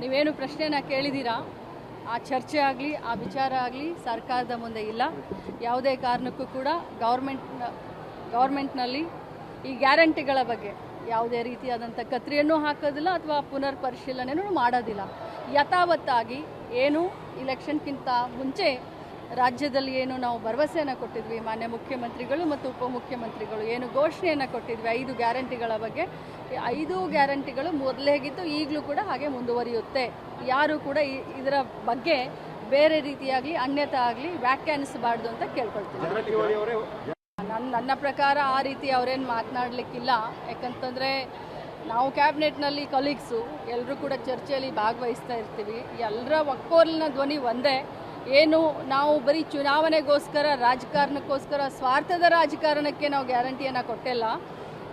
ನೀವೇನು ಪ್ರಶ್ನೆನ ಕೇಳಿದ್ದೀರಾ ಆ ಚರ್ಚೆ ಆಗಲಿ, ಆ ವಿಚಾರ ಆಗಲಿ ಸರ್ಕಾರದ ಮುಂದೆ ಇಲ್ಲ. ಯಾವುದೇ ಕಾರಣಕ್ಕೂ ಕೂಡ ಗೌರ್ಮೆಂಟ್ ಗೌರ್ಮೆಂಟ್ನಲ್ಲಿ ಈ ಗ್ಯಾರಂಟಿಗಳ ಬಗ್ಗೆ ಯಾವುದೇ ರೀತಿಯಾದಂಥ ಕತ್ರಿಯನ್ನು ಹಾಕೋದಿಲ್ಲ ಅಥವಾ ಪುನರ್ ಪರಿಶೀಲನೆಯೂ ಮಾಡೋದಿಲ್ಲ. ಯಥಾವತ್ತಾಗಿ ಏನು ಇಲೆಕ್ಷನ್ಗಿಂತ ಮುಂಚೆ ರಾಜ್ಯದಲ್ಲಿ ಏನು ನಾವು ಭರವಸೆಯನ್ನು ಕೊಟ್ಟಿದ್ವಿ ಮಾನ್ಯ ಮುಖ್ಯಮಂತ್ರಿಗಳು ಮತ್ತು ಉಪಮುಖ್ಯಮಂತ್ರಿಗಳು ಏನು ಘೋಷಣೆಯನ್ನು ಕೊಟ್ಟಿದ್ವಿ ಐದು ಗ್ಯಾರಂಟಿಗಳ ಬಗ್ಗೆ. ಐದು ಗ್ಯಾರಂಟಿಗಳು ಮೊದಲೇಗಿತ್ತು ಈಗಲೂ ಕೂಡ ಹಾಗೆ ಮುಂದುವರಿಯುತ್ತೆ. ಯಾರು ಕೂಡ ಇದರ ಬಗ್ಗೆ ಬೇರೆ ರೀತಿಯಾಗಲಿ ಅನ್ಯತಾ ಆಗಲಿ ವ್ಯಾಖ್ಯಾನಿಸಬಾರ್ದು ಅಂತ ಅವರೇ ನನ್ನ ನನ್ನ ಪ್ರಕಾರ ಆ ರೀತಿ ಅವರೇನು ಮಾತನಾಡಲಿಕ್ಕಿಲ್ಲ. ಯಾಕಂತಂದರೆ ನಾವು ಕ್ಯಾಬಿನೆಟ್ನಲ್ಲಿ ಕಲೀಗ್ಸು ಎಲ್ಲರೂ ಕೂಡ ಚರ್ಚೆಯಲ್ಲಿ ಭಾಗವಹಿಸ್ತಾ ಇರ್ತೀವಿ. ಎಲ್ಲರ ಒಕ್ಕೋಲಿನ ಧ್ವನಿ ಒಂದೇ. ಏನು ನಾವು ಬರೀ ಚುನಾವಣೆಗೋಸ್ಕರ ರಾಜಕಾರಣಕ್ಕೋಸ್ಕರ ಸ್ವಾರ್ಥದ ರಾಜಕಾರಣಕ್ಕೆ ನಾವು ಗ್ಯಾರಂಟಿಯನ್ನು ಕೊಟ್ಟಿಲ್ಲ.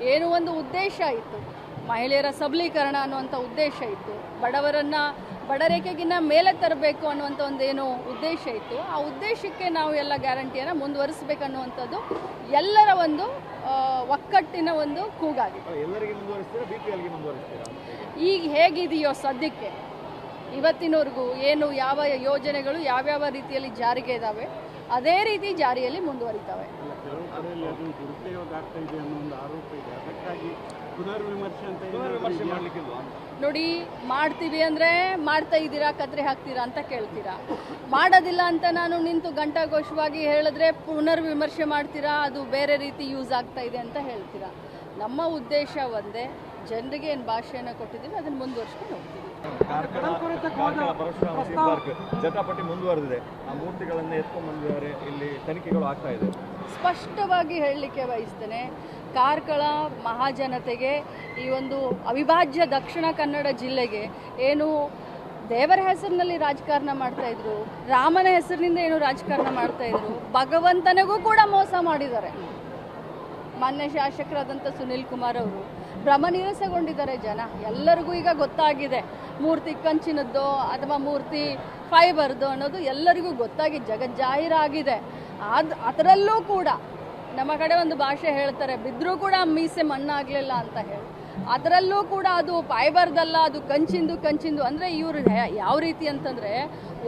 ಏನು ಒಂದು ಉದ್ದೇಶ ಇತ್ತು. ಮಹಿಳೆಯರ ಸಬಲೀಕರಣ ಅನ್ನುವಂಥ ಉದ್ದೇಶ ಇತ್ತು. ಬಡವರನ್ನು ಬಡರೇಖೆಗಿನ್ನ ಮೇಲೆ ತರಬೇಕು ಅನ್ನುವಂಥ ಏನು ಉದ್ದೇಶ ಇತ್ತು. ಆ ಉದ್ದೇಶಕ್ಕೆ ನಾವು ಎಲ್ಲ ಗ್ಯಾರಂಟಿಯನ್ನು ಮುಂದುವರಿಸಬೇಕನ್ನುವಂಥದ್ದು ಎಲ್ಲರ ಒಂದು ಒಕ್ಕಟ್ಟಿನ ಒಂದು ಕೂಗಾಗಿದೆ. ಈಗ ಹೇಗಿದೆಯೋ ಸದ್ಯಕ್ಕೆ. ಇವತ್ತಿನವರೆಗೂ ಏನು ಯಾವ ಯೋಜನೆಗಳು ಯಾವ್ಯಾವ ರೀತಿಯಲ್ಲಿ ಜಾರಿಗೆ ಇದ್ದಾವೆ ಅದೇ ರೀತಿ ಜಾರಿಯಲ್ಲಿ ಮುಂದುವರಿತಾವೆ. ನೋಡಿ ಮಾಡ್ತೀವಿ ಅಂದರೆ ಮಾಡ್ತಾ ಇದ್ದೀರಾ ಕದ್ರೆ ಹಾಕ್ತೀರಾ ಅಂತ ಕೇಳ್ತೀರಾ? ಮಾಡೋದಿಲ್ಲ ಅಂತ ನಾನು ನಿಂತು ಘಂಟಾಘೋಷವಾಗಿ ಹೇಳಿದ್ರೆ ಪುನರ್ವಿಮರ್ಶೆ ಮಾಡ್ತೀರಾ ಅದು ಬೇರೆ ರೀತಿ ಯೂಸ್ ಆಗ್ತಾ ಇದೆ ಅಂತ ಹೇಳ್ತೀರಾ? ನಮ್ಮ ಉದ್ದೇಶ ಒಂದೇ ಜನರಿಗೆ ಏನು ಭಾಷೆಯನ್ನು ಕೊಟ್ಟಿದ್ದೀವಿ ಅದನ್ನು ಮುಂದುವರ್ಸ್ಕೊಂಡು ಹೋಗ್ತೀವಿ. ಜಟಾಪಟಿ ಮುಂದುವರೆದಿದೆ. ಆ ಮೂರ್ತಿಗಳನ್ನ ಎತ್ಕೊಂಡ್ ಬಂದಿದ್ದಾರೆ ಇಲ್ಲಿ ತನಿಖೆಗಳು ಆಗ್ತಾ ಇದೆ. ಸ್ಪಷ್ಟವಾಗಿ ಹೇಳಲಿಕ್ಕೆ ಬಯಸ್ತೇನೆ ಕಾರ್ಕಳ ಮಹಾಜನತೆಗೆ ಈ ಒಂದು ಅವಿಭಾಜ್ಯ ದಕ್ಷಿಣ ಕನ್ನಡ ಜಿಲ್ಲೆಗೆ ಏನು ದೇವರ ಹೆಸರಿನಲ್ಲಿ ರಾಜಕಾರಣ ಮಾಡ್ತಾ ಇದ್ರು ರಾಮನ ಹೆಸರಿನಿಂದ ಏನು ರಾಜಕಾರಣ ಮಾಡ್ತಾ ಇದ್ರು ಭಗವಂತನಿಗೂ ಕೂಡ ಮೋಸ ಮಾಡಿದ್ದಾರೆ. ಮಾನ್ಯ ಶಾಸಕರಾದಂಥ ಸುನಿಲ್ ಕುಮಾರ್ ಅವರು ಭ್ರಮನಿರಸಗೊಂಡಿದ್ದಾರೆ ಜನ. ಎಲ್ಲರಿಗೂ ಈಗ ಗೊತ್ತಾಗಿದೆ. ಮೂರ್ತಿ ಕಂಚಿನದ್ದು ಅಥವಾ ಮೂರ್ತಿ ಫೈಬರ್ದು ಅನ್ನೋದು ಎಲ್ಲರಿಗೂ ಗೊತ್ತಾಗಿ ಜಗಜ್ಜಾಹೀರಾಗಿದೆ. ಆದ್ ಅದರಲ್ಲೂ ಕೂಡ ನಮ್ಮ ಕಡೆ ಒಂದು ಭಾಷೆ ಹೇಳ್ತಾರೆ ಬಿದ್ದರೂ ಕೂಡ ಮೀಸೆ ಮಣ್ಣಾಗಲಿಲ್ಲ ಅಂತ ಹೇಳಿ. ಅದರಲ್ಲೂ ಕೂಡ ಅದು ಫೈಬರ್ದಲ್ಲ, ಅದು ಕಂಚಿಂದು ಕಂಚಿಂದು ಅಂದರೆ ಇವರು ಯಾವ ರೀತಿ ಅಂತಂದರೆ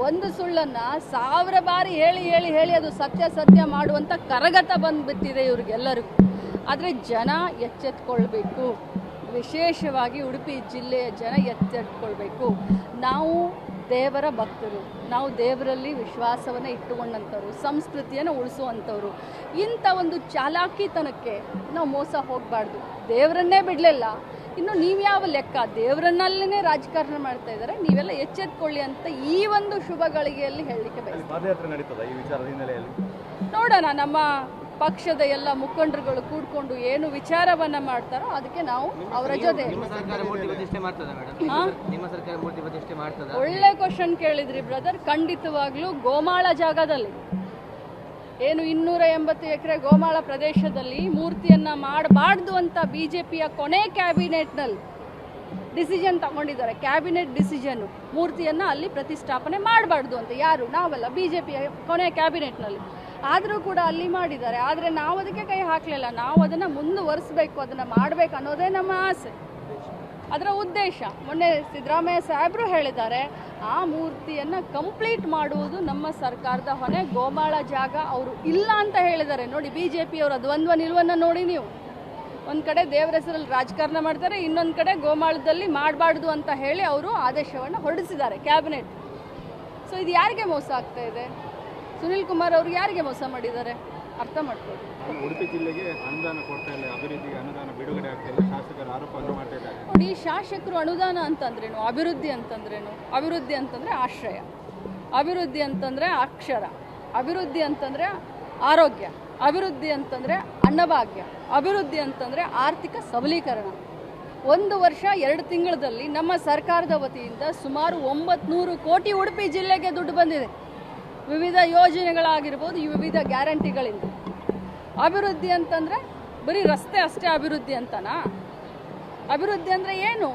ಒಂದು ಸುಳ್ಳನ್ನು ಸಾವಿರ ಬಾರಿ ಹೇಳಿ ಹೇಳಿ ಹೇಳಿ ಅದು ಸತ್ಯ ಸತ್ಯ ಮಾಡುವಂಥ ಕರಗತ ಬಂದುಬಿಟ್ಟಿದೆ ಇವ್ರಿಗೆಲ್ಲರಿಗೂ. ಆದರೆ ಜನ ಎಚ್ಚೆತ್ಕೊಳ್ಬೇಕು. ವಿಶೇಷವಾಗಿ ಉಡುಪಿ ಜಿಲ್ಲೆಯ ಜನ ಎಚ್ಚೆತ್ಕೊಳ್ಬೇಕು. ನಾವು ದೇವರ ಭಕ್ತರು ನಾವು ದೇವರಲ್ಲಿ ವಿಶ್ವಾಸವನ್ನು ಇಟ್ಟುಕೊಂಡಂಥವ್ರು ಸಂಸ್ಕೃತಿಯನ್ನು ಉಳಿಸುವಂಥವ್ರು. ಇಂಥ ಒಂದು ಚಾಲಾಕಿತನಕ್ಕೆ ನಾವು ಮೋಸ ಹೋಗಬಾರ್ದು. ದೇವರನ್ನೇ ಬಿಡಲಿಲ್ಲ. ಇನ್ನು ನೀವು ಯಾವ ಲೆಕ್ಕ? ದೇವರನ್ನಲ್ಲೇ ರಾಜಕಾರಣ ಮಾಡ್ತಾ ಇದ್ದಾರೆ ನೀವೆಲ್ಲ ಎಚ್ಚೆತ್ಕೊಳ್ಳಿ ಅಂತ ಈ ಒಂದು ಶುಭ ಗಳಿಗೆಯಲ್ಲಿ ಹೇಳಲಿಕ್ಕೆ ಬಯಸ್ತಾರೆ ನೋಡೋಣ. ನಮ್ಮ ಪಕ್ಷದ ಎಲ್ಲ ಮುಖಂಡರುಗಳು ಕೂಡ್ಕೊಂಡು ಏನು ವಿಚಾರವನ್ನ ಮಾಡ್ತಾರೋ ಅದಕ್ಕೆ ನಾವು ಅವರ ಜೊತೆ. ಒಳ್ಳೆ ಕ್ವಶನ್ ಕೇಳಿದ್ರಿ ಬ್ರದರ್ ಖಂಡಿತವಾಗ್ಲೂ ಗೋಮಾಳ ಜಾಗದಲ್ಲಿ ಏನು ಇನ್ನೂರ ಎಂಬತ್ತು ಎಕರೆ ಗೋಮಾಳ ಪ್ರದೇಶದಲ್ಲಿ ಮೂರ್ತಿಯನ್ನ ಮಾಡಬಾರ್ದು ಅಂತ ಬಿಜೆಪಿಯ ಕೊನೆ ಕ್ಯಾಬಿನೆಟ್ನಲ್ಲಿ ಡಿಸಿಷನ್ ತಗೊಂಡಿದ್ದಾರೆ. ಕ್ಯಾಬಿನೆಟ್ ಡಿಸಿಷನ್ ಮೂರ್ತಿಯನ್ನ ಅಲ್ಲಿ ಪ್ರತಿಷ್ಠಾಪನೆ ಮಾಡಬಾರ್ದು ಅಂತ ಯಾರು? ನಾವಲ್ಲ ಬಿಜೆಪಿಯ ಕೊನೆ ಕ್ಯಾಬಿನೆಟ್ನಲ್ಲಿ. ಆದರೂ ಕೂಡ ಅಲ್ಲಿ ಮಾಡಿದ್ದಾರೆ. ಆದರೆ ನಾವು ಅದಕ್ಕೆ ಕೈ ಹಾಕಲಿಲ್ಲ. ನಾವು ಅದನ್ನು ಮುಂದುವರಿಸಬೇಕು, ಅದನ್ನು ಮಾಡಬೇಕು ಅನ್ನೋದೇ ನಮ್ಮ ಆಸೆ. ಅದರ ಉದ್ದೇಶ. ಮೊನ್ನೆ ಸಿದ್ದರಾಮಯ್ಯ ಸಾಹೇಬರು ಹೇಳಿದ್ದಾರೆ, ಆ ಮೂರ್ತಿಯನ್ನು ಕಂಪ್ಲೀಟ್ ಮಾಡುವುದು ನಮ್ಮ ಸರ್ಕಾರದ ಹೊಣೆ, ಗೋಮಾಳ ಜಾಗ ಅವರು ಇಲ್ಲ ಅಂತ ಹೇಳಿದ್ದಾರೆ. ನೋಡಿ ಬಿ ಜೆ ಪಿಯವರ ದ್ವಂದ್ವ ನಿಲುವನ್ನು ನೋಡಿ ನೀವು. ಒಂದು ಕಡೆ ದೇವರ ಹೆಸರಲ್ಲಿ ರಾಜಕಾರಣ ಮಾಡ್ತಾರೆ, ಇನ್ನೊಂದು ಕಡೆ ಗೋಮಾಳದಲ್ಲಿ ಮಾಡಬಾರ್ದು ಅಂತ ಹೇಳಿ ಅವರು ಆದೇಶವನ್ನು ಹೊರಡಿಸಿದ್ದಾರೆ, ಕ್ಯಾಬಿನೆಟ್. ಸೊ ಇದು ಯಾರಿಗೆ ಮೋಸ ಆಗ್ತಾ ಇದೆ? ಸುನಿಲ್ ಕುಮಾರ್ ಅವರು ಯಾರಿಗೆ ಮೋಸ ಮಾಡಿದ್ದಾರೆ? ಅರ್ಥ ಮಾಡ್ಕೊಳ್ಳಿ. ಉಡುಪಿ ಜಿಲ್ಲೆಗೆ ಅನುದಾನ ಕೊಡ್ತಾ ಇಲ್ಲ ಅಭಿವೃದ್ಧಿಗೆ ಅನುದಾನ ಬಿಡುಗಡೆ ಆಗ್ತಾ ಇಲ್ಲ ಶಾಸಕರು ಆರೋಪವನ್ನು ಮಾಡ್ತಾ ಇದ್ದಾರೆ. ನೋಡಿ ಶಾಸಕರು ಅನುದಾನ ಅಂತಂದ್ರೇನು? ಅಭಿವೃದ್ಧಿ ಅಂತಂದ್ರೇನು? ಅಭಿವೃದ್ಧಿ ಅಂತಂದ್ರೆ ಆಶ್ರಯ ಅಭಿವೃದ್ಧಿ ಅಂತಂದ್ರೆ ಅಕ್ಷರ ಅಭಿವೃದ್ಧಿ ಅಂತಂದ್ರೆ ಆರೋಗ್ಯ ಅಭಿವೃದ್ಧಿ ಅಂತಂದ್ರೆ ಅನ್ನಭಾಗ್ಯ ಅಭಿವೃದ್ಧಿ ಅಂತಂದ್ರೆ ಆರ್ಥಿಕ ಸಬಲೀಕರಣ. ಒಂದು ವರ್ಷ ಎರಡು ತಿಂಗಳಲ್ಲಿ ನಮ್ಮ ಸರ್ಕಾರದ ವತಿಯಿಂದ ಸುಮಾರು ಒಂಬತ್ನೂರು ಕೋಟಿ ಉಡುಪಿ ಜಿಲ್ಲೆಗೆ ದುಡ್ಡು ಬಂದಿದೆ. ವಿವಿಧ ಯೋಜನೆಗಳಾಗಿರ್ಬೋದು, ಈ ವಿವಿಧ ಗ್ಯಾರಂಟಿಗಳಿಂದ. ಅಭಿವೃದ್ಧಿ ಅಂತಂದರೆ ಬರೀ ರಸ್ತೆ ಅಷ್ಟೇ ಅಭಿವೃದ್ಧಿ ಅಂತನಾ? ಅಭಿವೃದ್ಧಿ ಅಂದರೆ ಏನು?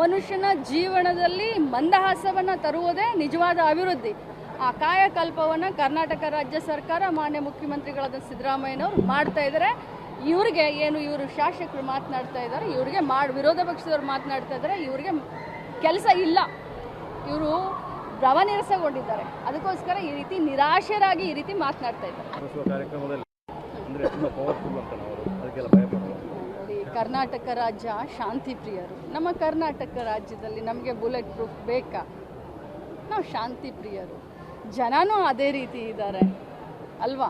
ಮನುಷ್ಯನ ಜೀವನದಲ್ಲಿ ಮಂದಹಾಸವನ್ನು ತರುವುದೇ ನಿಜವಾದ ಅಭಿವೃದ್ಧಿ. ಆ ಕಾಯಕಲ್ಪವನ್ನು ಕರ್ನಾಟಕ ರಾಜ್ಯ ಸರ್ಕಾರ, ಮಾನ್ಯ ಮುಖ್ಯಮಂತ್ರಿಗಳಾದ ಸಿದ್ದರಾಮಯ್ಯನವರು ಮಾಡ್ತಾ ಇದ್ದಾರೆ ಇವರಿಗೆ ಏನು ಇವರು ಶಾಸಕರು ಮಾತನಾಡ್ತಾ ಇದ್ದಾರೆ ಇವರಿಗೆ ಮಾಡಿ, ವಿರೋಧ ಪಕ್ಷದವ್ರು ಮಾತನಾಡ್ತಾ ಇದ್ದಾರೆ ಇವರಿಗೆ ಕೆಲಸ ಇಲ್ಲ. ಇವರು ಭ್ರಮನಿರಸಗೊಂಡಿದ್ದಾರೆ ಅದಕ್ಕೋಸ್ಕರ ಈ ರೀತಿ ನಿರಾಶರಾಗಿ ಈ ರೀತಿ ಮಾತನಾಡ್ತಾ ಇದ್ದಾರೆ. ನೋಡಿ ಕರ್ನಾಟಕ ರಾಜ್ಯ ಶಾಂತಿ ಪ್ರಿಯರು. ನಮ್ಮ ಕರ್ನಾಟಕ ರಾಜ್ಯದಲ್ಲಿ ನಮಗೆ ಬುಲೆಟ್ ಪ್ರೂಫ್ ಬೇಕಾ? ನಾವು ಶಾಂತಿ ಪ್ರಿಯರು. ಜನನೂ ಅದೇ ರೀತಿ ಇದ್ದಾರೆ. ಅಲ್ವಾ?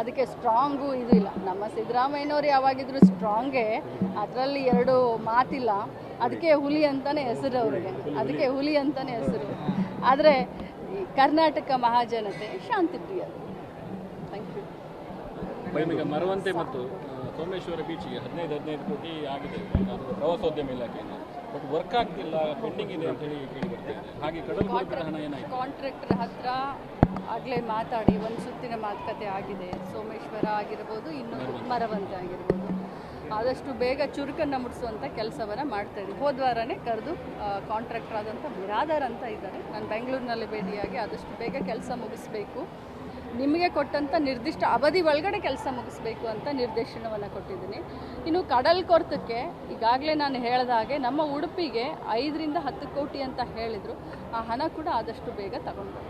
ಅದಕ್ಕೆ ಸ್ಟ್ರಾಂಗು ಇದು ಇಲ್ಲ. ನಮ್ಮ ಸಿದ್ದರಾಮಯ್ಯನವ್ರು ಯಾವಾಗಿದ್ರು ಸ್ಟ್ರಾಂಗೇ ಅದರಲ್ಲಿ ಎರಡು ಮಾತಿಲ್ಲ. ಅದಕ್ಕೆ ಹುಲಿ ಅಂತಾನೆ ಹೆಸರು ಅವರಿಗೆ. ಅದಕ್ಕೆ ಹುಲಿ ಅಂತಾನೆ ಹೆಸರು. ಆದರೆ ಕರ್ನಾಟಕ ಮಹಾಜನತೆ ಶಾಂತಿ ಪ್ರಿಯ ಥ್ಯಾಂಕ್ ಯು ಮರವಂತೆ ಮತ್ತು ಸೋಮೇಶ್ವರ ಬೀಚ್ಗೆ ಹದಿನೈದು ಹದಿನೈದು ಕೋಟಿ ಆಗಿದೆ. ಪ್ರವಾಸೋದ್ಯಮ ಇಲಾಖೆಯಿಂದ. ಬಟ್ ವರ್ಕ್ ಆಗ್ತಿಲ್ಲ ಪೆಂಡಿಂಗ್ ಇದೆ ಅಂತ ಹೇಳಿ ಕೇಳಿ ಬರ್ತಾ ಇದೆ. ಹಾಗೆ ಕಡಲು ಹಣ ಏನಾಯ್ತು? ಕಾಂಟ್ರಾಕ್ಟರ್ ಹತ್ರ ಆಗಲೇ ಮಾತಾಡಿ ಒಂದು ಸುತ್ತಿನ ಮಾತುಕತೆ ಆಗಿದೆ. ಸೋಮೇಶ್ವರ ಆಗಿರ್ಬೋದು ಇನ್ನು ಮರವಂತೆ ಆಗಿರ್ಬೋದು. ಆದಷ್ಟು ಬೇಗ ಚುರುಕನ್ನು ಮುಟ್ಟಿಸುವಂಥ ಕೆಲಸವನ್ನು ಮಾಡ್ತಾ ಇದ್ದೀವಿ ಹೋದ ವಾರನೇ ಕರೆದು ಕಾಂಟ್ರಾಕ್ಟರ್ ಆದಂಥ ಬಿರಾದರ್ ಅಂತ ಇದ್ದಾರೆ. ನಾನು ಬೆಂಗಳೂರಿನಲ್ಲಿ ಭೇಟಿಯಾಗಿ ಆದಷ್ಟು ಬೇಗ ಕೆಲಸ ಮುಗಿಸ್ಬೇಕು. ನಿಮಗೆ ಕೊಟ್ಟಂಥ ನಿರ್ದಿಷ್ಟ ಅವಧಿ ಒಳಗಡೆ ಕೆಲಸ ಮುಗಿಸ್ಬೇಕು ಅಂತ ನಿರ್ದೇಶನವನ್ನು ಕೊಟ್ಟಿದ್ದೀನಿ. ಇನ್ನು ಕಡಲ್ ಕೊರತಕ್ಕೆ ಈಗಾಗಲೇ ನಾನು ಹೇಳಿದ ಹಾಗೆ ನಮ್ಮ ಉಡುಪಿಗೆ ಐದರಿಂದ ಹತ್ತು ಕೋಟಿ ಅಂತ ಹೇಳಿದರು. ಆ ಹಣ ಕೂಡ ಆದಷ್ಟು ಬೇಗ ತಗೊಂಡು.